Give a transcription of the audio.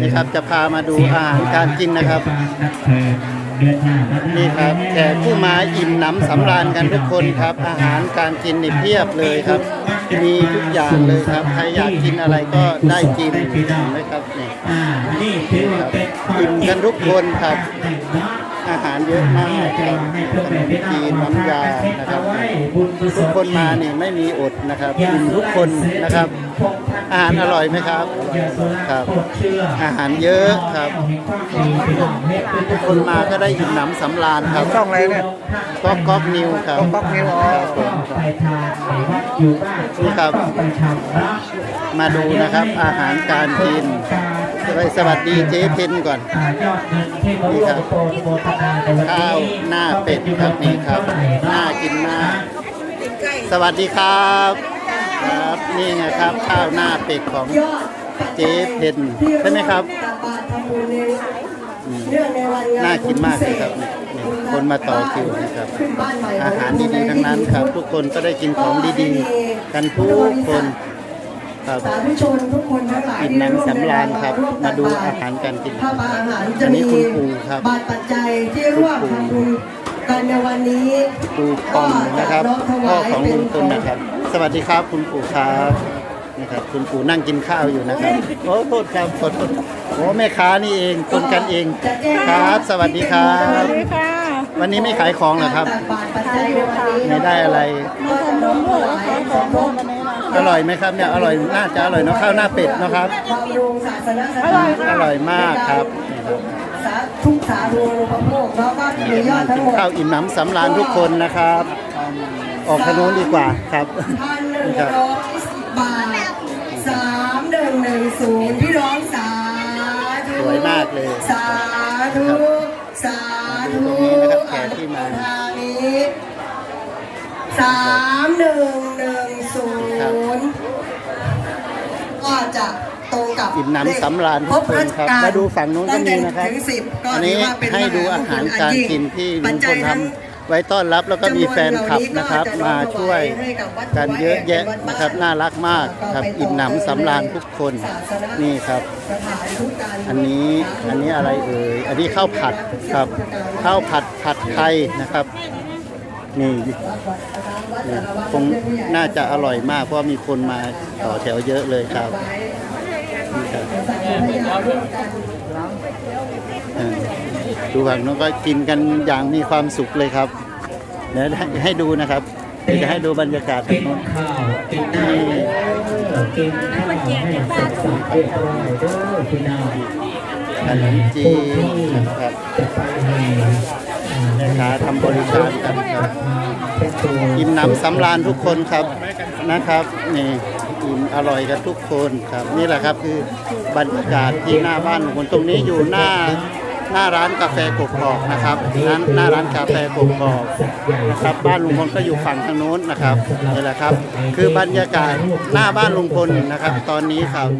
นี่ครับจะพามาดูอาหารการกินนะครับ นี่ครับแขกผู้มาอิ่มหนำสำราญกันทุกคนครับ อาหารการกินนี่เพียบเลยครับ มีทุกอย่างเลยครับใครอยากกินอะไรก็ได้กินนะครับนี่อ่านี่ถือว่าเป็นความอิ่มกันทุกคนครับหนึ่งเนาะอาหารเยอะมากครับขนมจีนน้ำยานะครับ ทุกคนมานี่ไม่มีอดนะครับอิ่มทุกคนนะครับ อาหารอร่อยไหมครับครับ อาหารเยอะครับทุกคนมาก็ได้อิ่มหนำสำราญครับช่องอะไรเนี่ยก๊อกก๊อกนิวครับก๊อกก๊อกนิวอ๋อครับผมไปทานในวัดอยู่บ้านนี่ครับก็ไปทำนะมาดูนะครับอาหารการกินไปสวัสดีเจ๊เพนก่อนอ่ายอดเงินที่มาร่วมโปรโมทนาในวันนี้ข้าวหน้าเป็ดครับนี่ครับน่ากินมากสวัสดีครับ ครับนี่ไงครับข้าวหน้าเป็ดของเจ๊เพนใช่ไหมครับน่ากินมากเลยครับนี่นี่คนมาต่อคิวนะครับ อาหารดีๆทั้งนั้นครับ ทุกคนก็ได้กินของดีๆ กันทุกคนครับสาธุชนทุกคนทั้งหลายอิ่มหนำสำราญครับ มาดูอาหารการกินถ้ามาอาหารอัจะนนี้มีคุณปู่ครับบาตรปัจจัยที่ร่วมทำบุญกันในวันนี้ปู่ปอมนะครับพ่อของลุงพลนะครับ สวัสดีครับคุณปู่ครับนะครับ คุณปู่นั่งกินข้าวอยู่นะครับโอ้โทษครับขอโทษโอ้แม่ค้านี่เองคนกันเองครับ สวัสดีครับค่ะ วันนี้ไม่ขายของเหรอครับตักบาตรปัจจัยในวันนี้ไม่ได้อะไรก็จะน้อมถวายของร่วมอร่อยไหมครับเนี่ยอร่อยน่าจะอร่อยเนาะข้าวหน้าเป็ดเนาะครับบำรุงศาสนสถานอร่อยมากครับนี่ครับสาทุกสาธุอุปโภคแล้วก็มียอดทั้งกินหมดข้าวอิ่มหนำสำราญทุกคนนะครับ ออกขนนดีกว่าครับพันหนึ่งนี่ครับร้อยสิบบาทสามหนึ่งหนึ่งศูนย์พี่น้องสาธุสวยมากเลย สาธุสาธุตรงนี้นะครับแขกที่มาทางนี้สามหนึ่งหนึ่งศูนย์ก็จะตรงกับอิ่มหนำสำราญทุกคนครับมาดูฝั่งนู้นก็มีนะครับตั้งแต่ถึงสิบก็อันนี้ถืว่าเป็นให้ดูอาหารการกินที่ลุงพลทำ ไว้ต้อนรับแล้วก็มีแฟนคลับนะครับ มาช่วยกันเยอะแยะนะครับ น่ารักมากครับอิ่มหนำสำราญทุกคนนี่ครับสถานทุกการอันนี้อันนี้อะไรเอ่ยอันนี้ข้าวผัดครับข้าวผัดผัดไทยนะครับนี่นี่คงน่าจะอร่อยมากเพราะมีคนมาต่อแถวเยอะเลยครับนี่ครับเออ ดูฝั่งนู้นก็กินกันอย่างมีความสุขเลยครับเดี๋ยวให้ให้ดูนะครับเดี๋ยวจะให้ดูบรรยากาศตรกิงนนู้นข้าวกินข้าวเออกินข้าวให้เสร็จสับเรียบร้อยเด้อพี่น้องขนมจีนนะครับจะไปให้แม่ค้าทำบริการกันครับเป็นตัวอิ่มหน้ำสำราญทุกคนครับนะครับนี่ อิ่มอร่อยกันทุกคนครับ นี่แหละครับคือบรรยากาศที่หน้าบ้านของพลตรงนี้อยู่หน้าหน้าร้านกาแฟกกอกนะครับร้านหน้าร้านกาแฟกกอกนะครับบ้านลุงพลก็อยู่ฝั่งทางโน้นนะครับนี่แหละครับ คือบรรยากาศหน้าบ้านลุงพลนะครับ ตอนนี้ครับ